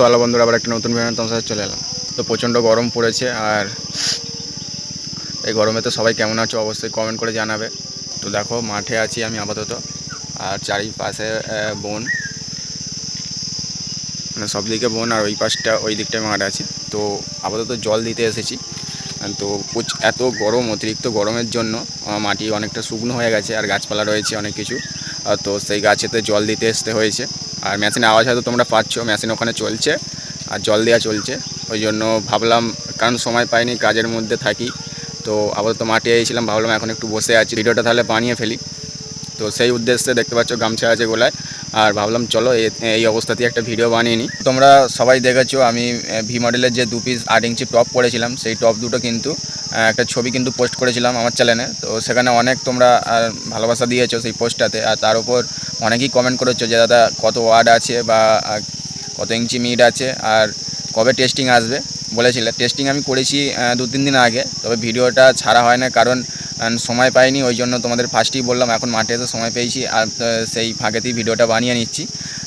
So hello বন্ধুরা, আবার একটা নতুন ভিডিও তোমার সাথে চলে এলাম। তো প্রচণ্ড গরম পড়েছে আর এই গরমে তো সবাই কেমন আছো অবশ্যই কমেন্ট করে জানাবে। তো দেখো, মাঠে আছি আমি আপাতত। আর চারিপাশে বন। মানে সব দিকে বোন আর ওই পাশটা, ওই দিকটায় মাঠ আছি। তো আপাতত জল দিতে এসেছি। তো এত গরম, অতিরিক্ত গরমের জন্য মাটি অনেকটা শুকনো হয়ে গেছে আর গাছপালা রয়েছে অনেক কিছু। তো সেই গাছেতে জল দিতে আসতে হয়েছে। আর মেশিনের আওয়াজ হয়তো তোমরা পাচ্ছ, মেশিন ওখানে চলছে আর জল দেওয়া চলছে। ওই জন্য ভাবলাম, কারণ সময় পাইনি, কাজের মধ্যে থাকি। তো আপাতত মাটি এসেছিলাম, ভাবলাম এখন একটু বসে আছি, ভিডিওটা তাহলে বানিয়ে ফেলি। তো সেই উদ্দেশ্যে দেখতে পাচ্ছ গামছা আছে গোলায়। আর ভাবলাম চলো এই অবস্থাতেই একটা ভিডিও বানিয়ে নিই। তোমরা সবাই দেখেছ, আমি ভি মডেলের যে দু পিস আট ইঞ্চি টপ পরেছিলাম, সেই টপ দুটো কিন্তু একটা ছবি কিন্তু পোস্ট করেছিলাম আমার চ্যানেলে তো সেখানে অনেক তোমরা ভালোবাসা দিয়েছ সেই পোস্টটাতে আর তার উপর অনেকেই কমেন্ট করেছ যে, দাদা, কত ওয়ার্ড আছে বা কত ইঞ্চি মিড আছে আর কবে টেস্টিং আসবে? বলেছিলে। টেস্টিং আমি করেছি দু তিন দিন আগে। তবে ভিডিওটা ছাড়া হয় না, কারণ সময় পাইনি, ওই জন্য তোমাদের ফার্স্টেই বললাম, এখন মাঠে এসে সময় পেয়েছি, আর সেই ফাঁকেতেই ভিডিওটা বানিয়ে নিচ্ছি।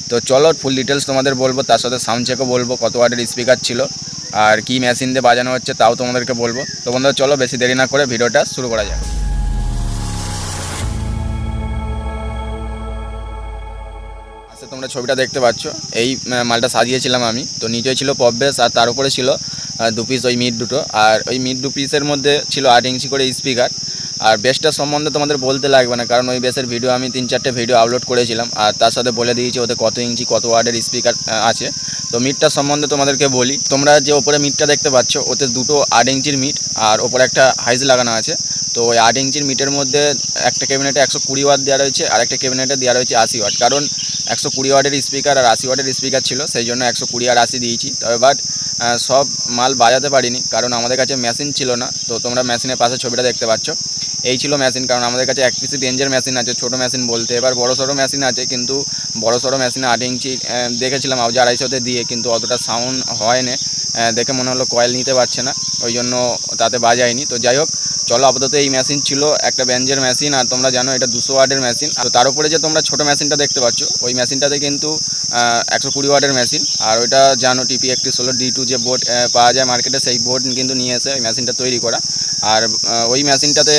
তো চলো ফুল ডিটেলস তোমাদের বলব, তার সাথে সাউন্ড চেকও বলব, কত ওয়াটের স্পিকার ছিল, আর কি মেশিন দিয়ে বাজানো হচ্ছে, তাও তোমাদেরকে বলব। তো বন্ধুরা, চলো, বেশি দেরি না করে ভিডিওটা শুরু করা যাক। আচ্ছা তোমরা ছবিটা দেখতে পাচ্ছ, এই মালটা সাজিয়েছিলাম আমি। তো নিচে ছিল পপ আর তার উপরে ছিল দু পিস ওই মিড দুটো। আর ওই মিড দু পিসের মধ্যে ছিল আট ইঞ্চি করে স্পিকার আর বেসটার সম্বন্ধে তোমাদের বলতে লাগবে না, কারণ ওই বেসের ভিডিও আমি তিন চারটে ভিডিও আপলোড করেছিলাম, আর তার সাথে বলে দিয়েছি ওতে কত ইঞ্চি, কত ওয়ার্ডের স্পিকার আছে। তো মিটটার সম্বন্ধে তোমাদেরকে বলি, তোমরা যে ওপরে মিটটা দেখতে পাচ্ছ, ওতে দুটো আট ইঞ্চির মিট, আর ওপরে একটা হাইজ লাগানো আছে। তো ওই আট ইঞ্চির মিটের মধ্যে একটা ক্যাবিনেটে একশো কুড়ি ওয়াট দেওয়া রয়েছে, আর একটা ক্যাবিনেটে দেওয়া রয়েছে আশি ওয়াট কারণ একশো কুড়ি ওয়াটের স্পিকার আর আশি ওয়াটের স্পিকার ছিল, সেই জন্য একশো কুড়ি আর আশি দিয়েছি। তবে বাট সব মাল বাজাতে পারিনি, কারণ আমাদের কাছে মেশিন ছিল না, তো তোমরা মেশিনের পাশে ছবিটা দেখতে পাচ্ছ। এই ছিল মেশিন, কারণ আমাদের কাছে এক পিসি রেঞ্জের মেশিন আছে, ছোটো মেশিন বলতে, এবার বড় সড়ো মেশিন আছে, কিন্তু বড় সড়ো মেশিনে আট ইঞ্চি দেখেছিলাম আউজ আড়াইশোতে দিয়ে, কিন্তু অতটা সাউন্ড হয় না দেখে মনে হলো কয়েল নিতে পারছে না, ওই জন্য তাতে বাজায়নি। তো যাই হোক, চলো আপাতত এই মেশিন ছিল, একটা ব্যাঞ্জের মেশিন আর তোমরা জানো এটা দুশো ওয়ার্ডের মেশিন তো তার উপরে যে তোমরা ছোটো মেশিনটা দেখতে পাচ্ছ, ওই মেশিনটাতে কিন্তু একশো কুড়ি ওয়ার্ডের মেশিন আর ওইটা জানো টিপি একটি ষোলো ডি টু যে বোর্ড পাওয়া যায় মার্কেটে সেই বোর্ড কিন্তু নিয়ে এসে ওই মেশিনটা তৈরি করা। আর ওই মেশিনটাতে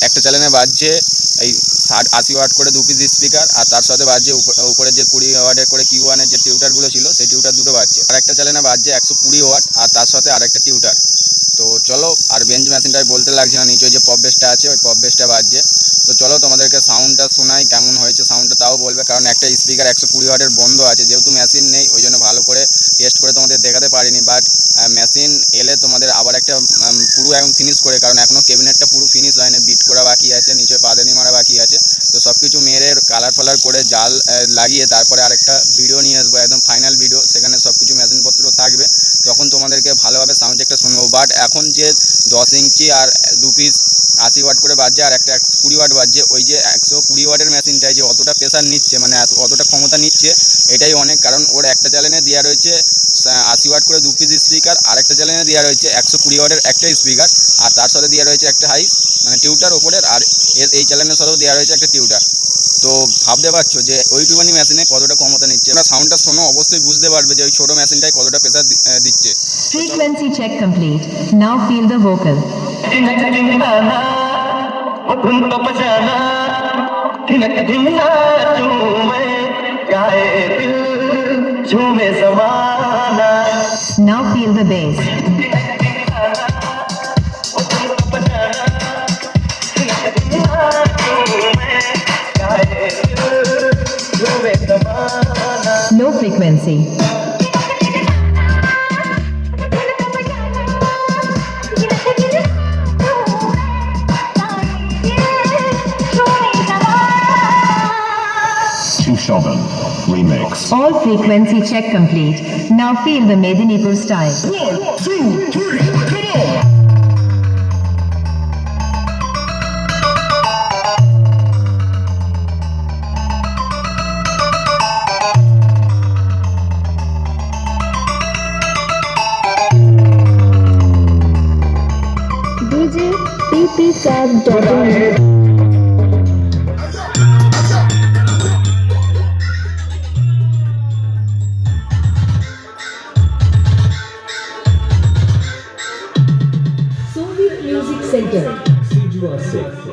একটা চ্যানেলে বাজছে এই ষাট, আশি ওয়াট করে দু পিস স্পিকার আর তার সাথে বাজছে উপ- উপরে যে কুড়ি ওয়াটের করে কিউ ওয়ানের যে টিউটারগুলো ছিল, সেই টিউটার দুটো বাজছে। আর একটা চ্যানেলে বাজছে একশো কুড়ি ওয়াট আর তার সাথে আরেকটা টিউটার তো চলো, আর বেঞ্চ মেশিনটা বলতে লাগছে না, নিচে যে পপ বেসটা আছে, ওই পপ বেসটা বাজছে। তো চলো তোমাদেরকে সাউন্ডটা শোনাই, কেমন হয়েছে সাউন্ডটা তাও বলবে, কারণ একটা স্পিকার একশো কুড়ি ওয়াটের বন্ধ আছে, যেহেতু মেশিন নেই, ওই জন্য ভালো করে টেস্ট করে তোমাদের দেখাতে পারিনি বাট মেশিন এলে তোমাদের আবার একটা পুরো এখন ফিনিশ করে, কারণ এখনও ক্যাবিনেটটা পুরো ফিনিশ হয়নি বিট করা বাকি আছে, নিচে পাদানি মারা বাকি আছে, তো সব কিছু মেরে কালার ফালার করে জাল লাগিয়ে তারপরে আরেকটা ভিডিও নিয়ে আসব, একদম ফাইনাল ভিডিও সেখানে সব কিছু মেশিনপত্র থাকবে, তখন তোমাদেরকে ভালোভাবে সাউন্ড চেকটা শুনব বাট এখন যে দশ ইঞ্চি আর দু পিস আশি ওয়াট করে বাজছে আর একটা কুড়ি ওয়াট বাজছে। ওই যে একশো কুড়ি ওয়াটের মেশিনটায় যে অতটা প্রেশার নিচ্ছে মানে অতটা ক্ষমতা নিচ্ছে, এটাই অনেক। কারণ ওর একটা চ্যানেলে দেওয়া রয়েছে আশি ওয়াট করে দু পিস স্পিকার আর একটা চ্যানেলে দেওয়া রয়েছে একশো কুড়ি ওয়াটের একটা স্পিকার আর তার সাথে দেওয়া রয়েছে একটা হাই মানে টিউটার ওপরের আর এর- এই চ্যানেলের সাথেও দেওয়া রয়েছে একটা টিউটার তো ভাবতে পারছো যে ওইটুখানি মেশিনে কতটা ক্ষমতা নিচ্ছে না সাউন্ডটা শোনো অবশ্যই বুঝতে পারবে যে ওই ছোটো মেশিনটায় কতটা প্রেশার দিচ্ছে Frequency check complete. Now feel the vocal. थिनक धिंगाना वो धुन तो बजाना थिनक धिंगा झूमे गाए दिल झूमे समाना Now feel the bass. No frequency. Two Sheldon. Remix. All frequency check complete. Now feel the Medinipur style. One, two, three, come on! DJ PP Cab Center. Cid Você.